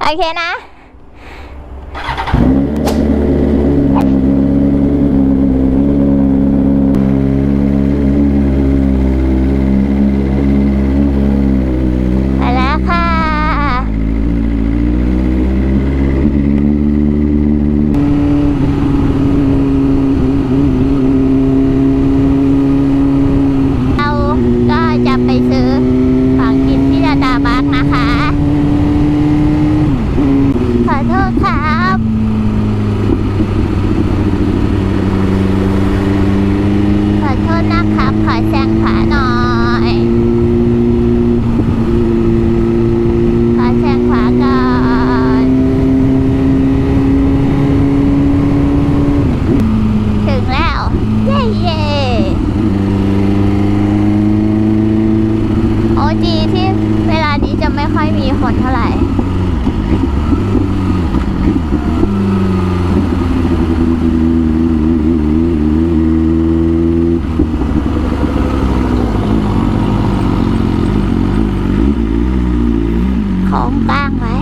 โอเคนะ ไปแล้วค่ะ เราก็จะไปซื้อของกินที่สตาร์บัคนะคะ ขอโทษครับ ขอโทษนะครับ ขอแซงขวาหน่อย ขอแซงขวาก่อน ถึงแล้ว เย้เย้โอ้ดีที่เวลานี้จะไม่ค่อยมีคนเท่าไหร่ ของก ลางไว้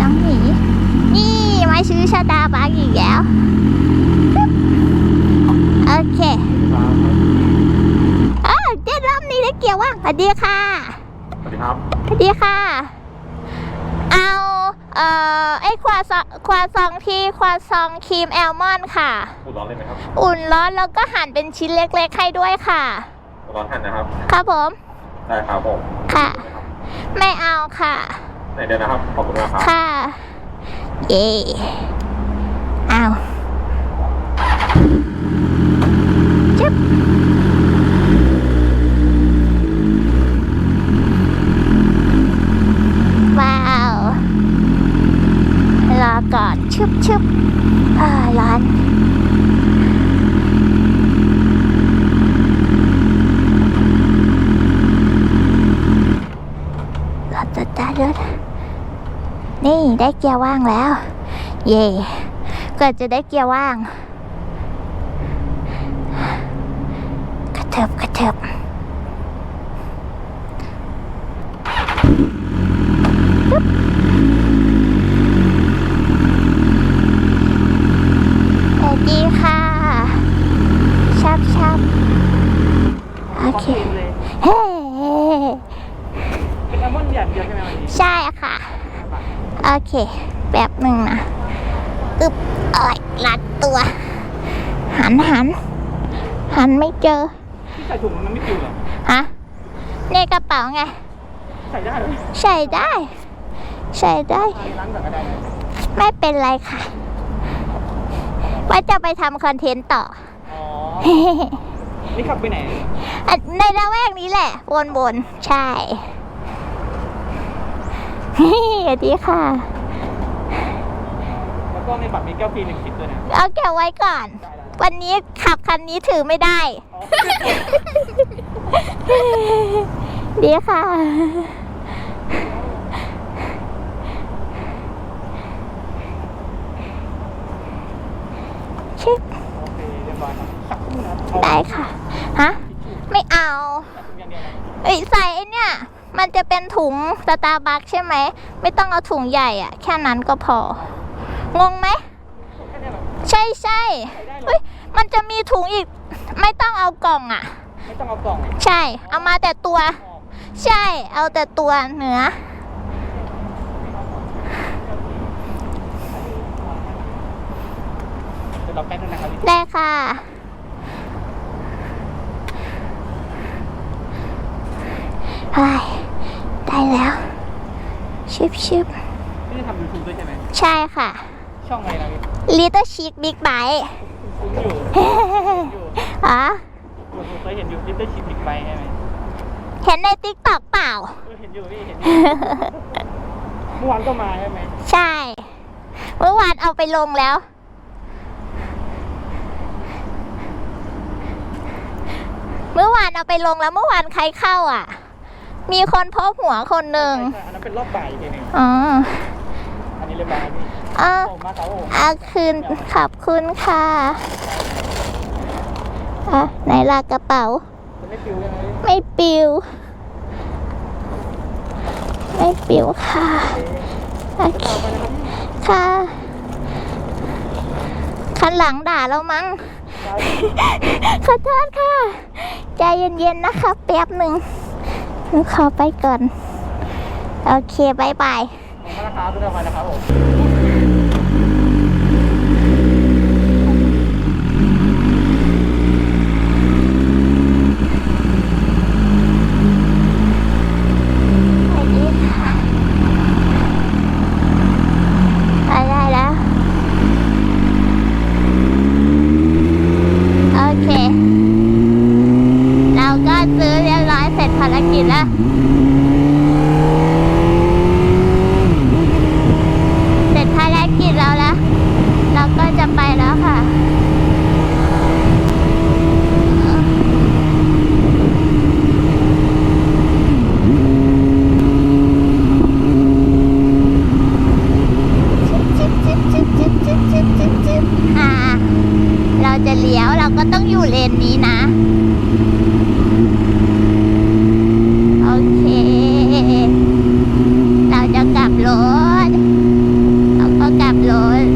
น้องหมีนี่มาซื้อชาตาบักอีกแล้ว โอเคเออเดี๋ยวรอบนี้ได้เกี่ยวว่างสวัสดีค่ะ สวัสดีครับ สวัสดีค่ะ เอา เอ่อไอ้ควาซองควาซองที่ควาซองครีมแอลมอนด์ค่ะ อุดร้อนเลยไหมครับอุ่นร้อนแล้วก็หั่นเป็นชิ้นเล็กๆให้ด้วยค่ะอุดร้อนท่านนะครับครับผมได้ครับผมค่ะ ไม่เอาค่ะ ไหนเดี๋ยวนะครับขอบคุณมากครับค่ะ เย่เอาจึ๊บว้าว รอก่อนชึบชึบอ่าร้อนรถจะได้รถ นี่ ได้เกียร์ว่างแล้ว เย่ก็จะได้เกียร์ว่าง กระเถิบกระเถิบปึ๊บสวัสดีค่ะชับชับโอเคเฮ้เป็นอัลมอนด์อย่างเดียวใช่ไหมวันนี้ ใช่ค่ะ โอเคแบบหนึ่งนะอึบเอ้ยลัดตัว หันหัน หันไม่เจอ ที่ใส่ถุงมันไม่ปิวเหรอ ฮะ ในกระเป๋าไง ใส่ได้เหรอใส่ได้ ใส่ได้ ล้างก่อนก็ได้นะไม่เป็นไรค่ะ ว่าจะไปทำคอนเทนต์ต่อ อ๋อ นี่ขับไปไหน อะในระแวกนี้แหละวนๆใช่ สวัสดีค่ะ แล้วก็ในบัตรมีแก้วฟรีหนึ่งชิ้นด้วยนะเอาเก็บไว้ก่อน วันนี้ขับคันนี้ถือไม่ได้อ๋อดีค่ะชิปโอเคเรียบร้อยครับสักครู่นะครับเอาได้ค่ะ ฮะ ไม่เอาถุงอย่างเดียวนะ เอ้ยใส่ไอเนี่ย มันจะเป็นถุงสตาร์บัคใช่ไหม ไม่ต้องเอาถุงใหญ่อะแค่นั้นก็พอ งงไหมแค่นี้เหรอใช่ใช่ใส่ได้เหรอเฮ้ยมันจะมีถุงอีก ไม่ต้องเอากล่องอะไม่ต้องเอากล่อง ใช่ เอามาแต่ตัวออกใช่ เอาแต่ตัวเนื้อเดี๋ยวเราแป๊บนึงนะครับพี่ได้ค่ะเฮ้ย ได้แล้ว ชิบชิบพี่จะทำยูทูบด้วยใช่ไหมใช่ค่ะ ช่องอะไรนะพี่ Little Chic Big Bite คุ้นๆอยู่อยู่อ๋อผมเคยเห็นอยู่ลิตเติ้ลชิปบิ๊กไบใช่ไหมเห็นในติ๊กต็อกเปล่าเออเห็นอยู่พี่เห็นอยู่เมื่อวานก็มาใช่ไหมใช่ เมื่อวานเอาไปลงแล้ว เมื่อวานเอาไปลงแล้วเมื่อวานใครเข้าอะ มีคนพบหัวคนหนึ่งใช่ใช่อันนั้นเป็นรอบบ่ายอีกทีหนึ่งอ๋ออันนี้เรียบร้อยแล้วพี่อะ ผมมาครับผมอาคืนขอบคุณค่ะ อะ ไหนลากระเป๋าจะไม่ฟิวยังไงไม่ปิว ไม่ปิวค่ะโอเคต่อไปนะครับค่ะ คันหลังด่าเรามั้ง ขอโทษค่ะ ใจเย็นๆนะคะ แป๊บหนึ่ง หนูขอไปก่อน โอเคบายบายผมมาราคาด้วยไปนะครับผม สวัสดีค่ะไปได้แล้ว โอเค เราก็ซื้อเรียบร้อย เสร็จภารกิจแล้วเสร็จภารกิจเราแล้ว เราก็จะไปแล้วค่ะอ่าเราจะเลี้ยวเราก็ต้องอยู่เลนนี้นะ โอเค เราจะกลับรถ เราก็กลับรถ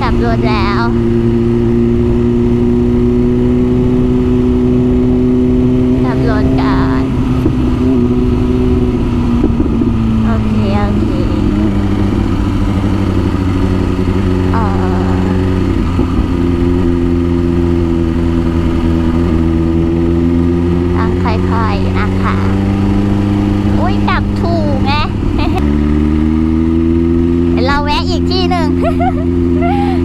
กลับรถแล้ว กลับรถกันโอเค โอเค เอ่อต้องค่อยๆนะคะ อุ้ยกลับถูกไง เดี๋ยวเราแวะอีกที่หนึ่ง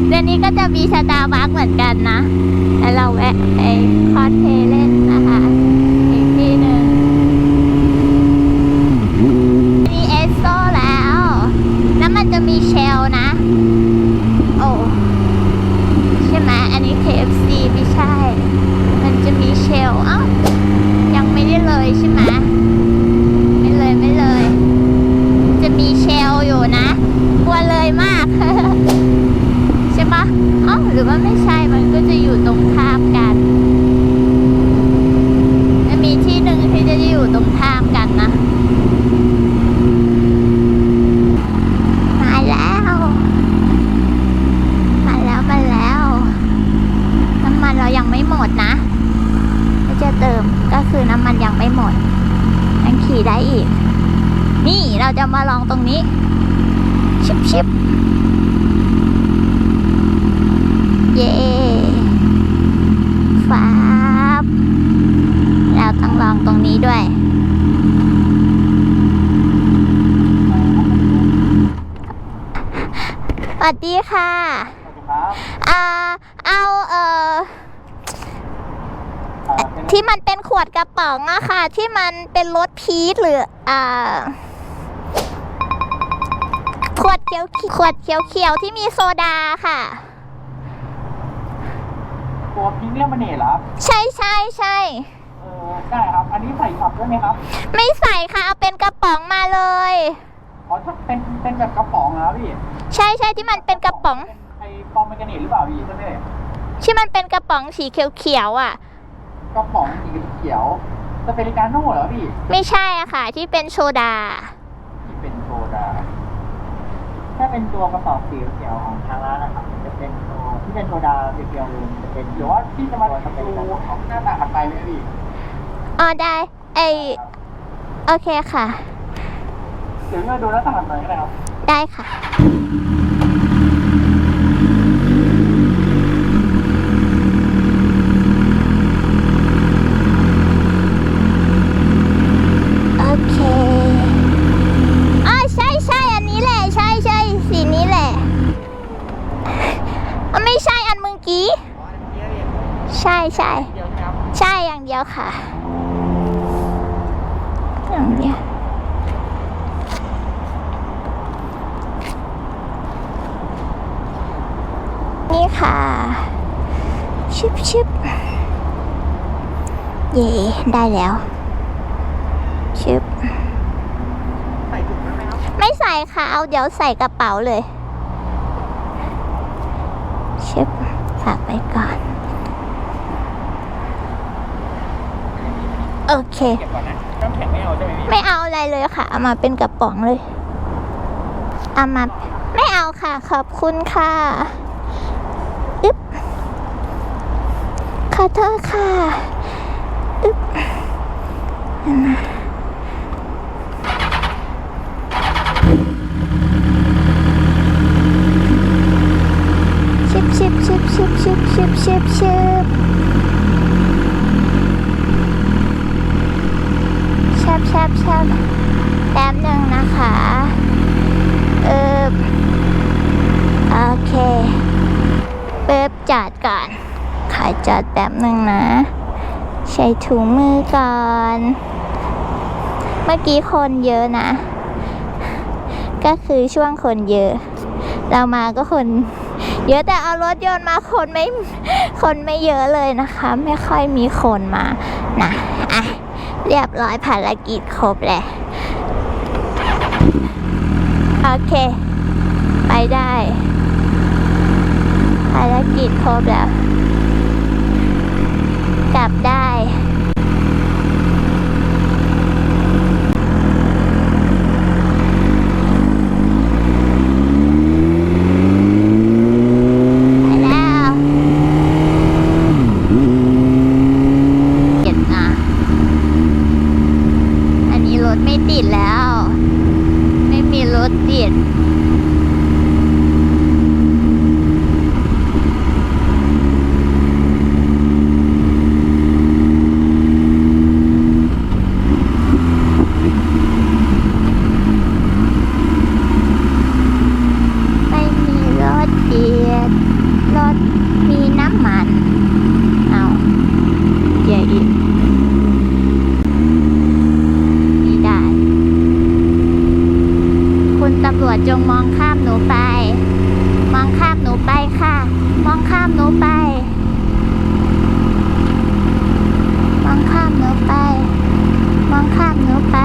เดี๋ยวนี้ก็จะมีสตาร์บัคเหมือน กันนะ แล้วเราแวะไปคอสเพลเล่นนะคะ อีกที่หนึ่งมีเอสโซแล้ว แล้วมันจะมีเชลนะ โอ้ ใช่ไหมอันนี้ KFC ไม่ใช่ มันจะมีเชลเอ้ายังไม่ได้เลยใช่ไหมไม่เลยไม่เลย จะมีเชลอยู่นะกลัวเลยมาก ใช่ปะเอ้าหรือว่าไม่ใช่ มันก็จะอยู่ตรงข้ามกันจะมีที่หนึ่งที่จะอยู่ตรงข้ามกันนะ มาแล้ว มาแล้วมาแล้ว น้ำมันเรายังไม่หมดนะไม่จะเติมก็คือน้ำมันยัง ไม่หมดยังขี่ได้อีก นี่เราจะมาลองตรงนี้ ชิบชิบเย่ฟ้าบเราต้องลองตรงนี้ด้วย สวัสดีค่ะสวัสดีครับอ่าเอาเอ่ออ่าเป็นที่มันเป็นข วดกระป๋องอะค่ะ ที่มันเป็นรสพีชหรืออ่าขวดเขียวขวดเขียวเขียวๆที่มีโซดาค่ะ ตัวพรีเมียมมันเนตเหรอครับใช่ใช่ใช่ เออได้ครับ อันนี้ใส่ช็อปด้วยไหมครับไม่ใส่ค่ะ เอาเป็นกระป๋องมาเลย อ๋อถ้าเป็นเป็นแบบกระป๋องนะครับพี่ใช่ใช่ที่มันเป็นกระป๋อง เป็นไอ้ปอมเมกาเนตหรือเปล่าพี่ใช่ไหมเอ่ยที่มันเป็นกระป๋องสีเขียวเขียวๆอะ กระป๋องสีเขียวจะเป็นการโน่เหรอพี่ไม่ใช่อะค่ะ ที่เป็นโซดา ที่เป็นโซดา ถ้าเป็นตัวกระป๋องสีเขียวของทางร้านนะครับจะเป็นตัวที่เป็นโซดาเขียวๆเลยจะเป็นหรือว่าที่จะมาดูของหน้าตาถัดไปไหมพี่อ๋อได้ไอโอเคค่ะ เดี๋ยวเราดูหน้าตาถัดไปก็ได้ครับได้ค่ะ โอเคอ๋อใช่ใช่อันนี้แหละ ใช่ใช่สีนี้แหละอ๋อไม่ใช่อันเมื่อกี้ ใช่ใช่เดียวใช่ไหมครับใช่อย่างเดียวค่ะ อย่างเดียวนี่ค่ะชิบชิบเย่ได้แล้วชิบใส่ถุงไหมครับไม่ใส่ค่ะ เอาเดี๋ยวใส่กระเป๋าเลยเชฟฝากไว้ก่อน โอเค เก็บก่อนนะน้ำแข็งไม่เอาใช่ไหมพี่ไม่เอาอะไรเลยค่ะ เอามาเป็นกระป๋องเลย เอามาไม่เอาค่ะ ขอบคุณค่ะอึ๊บขอโทษค่ะอึ๊บเอ ก่อนขายจัดแป๊บหนึ่งนะ ใช้ถุงมือก่อน เมื่อกี้คนเยอะนะ ก็คือช่วงคนเยอะ เรามาก็คนเยอะแต่เอารถยนต์มาคนไม่คนไม่เยอะเลยนะคะ ไม่ค่อยมีคนมานะอะเรียบร้อยภารกิจครบแล้วโอเค ไปได้ ภารกิจครบแล้ว กลับได้ไปแล้วเก็บนะอันนี้รถไม่ติดแล้ว ไม่มีรถติด ไม่มีรถเดียดรถมีน้ำมัน เอาเกียร์อีกไม่ได้ คุณตำรวจจงมองข้ามหนูไป มองข้ามหนูไปค่ะ มองข้ามหนูไป มองข้ามหนูไป มองข้ามหนูไป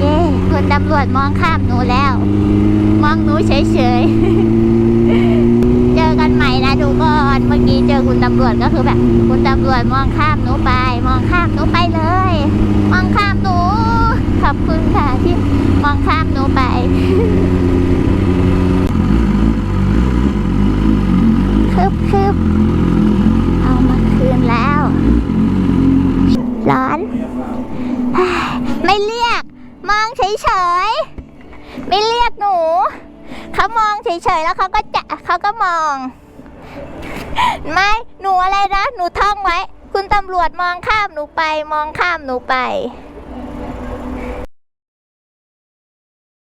เย้คุณตำรวจมองข้ามหนูแล้ว มองหนูเฉยๆ เจอกันใหม่นะทุกคน เมื่อกี้เจอคุณตำรวจ ก็แบบคุณตำรวจมองข้ามหนูไป มองข้ามหนูไปเลย มองข้ามหนู ขอบคุณค่ะที่มองข้ามหนูไปคืบคืบเอามาคืนแล้วร้อน ไม่เรียก มองเฉยๆ ไม่เรียกหนู เขามองเฉยๆ แล้วเขาก็จะเขาก็มอง ไม่ หนูอะไรนะ หนูท่องไว้ คุณตำรวจมองข้ามหนูไป มองข้ามหนูไป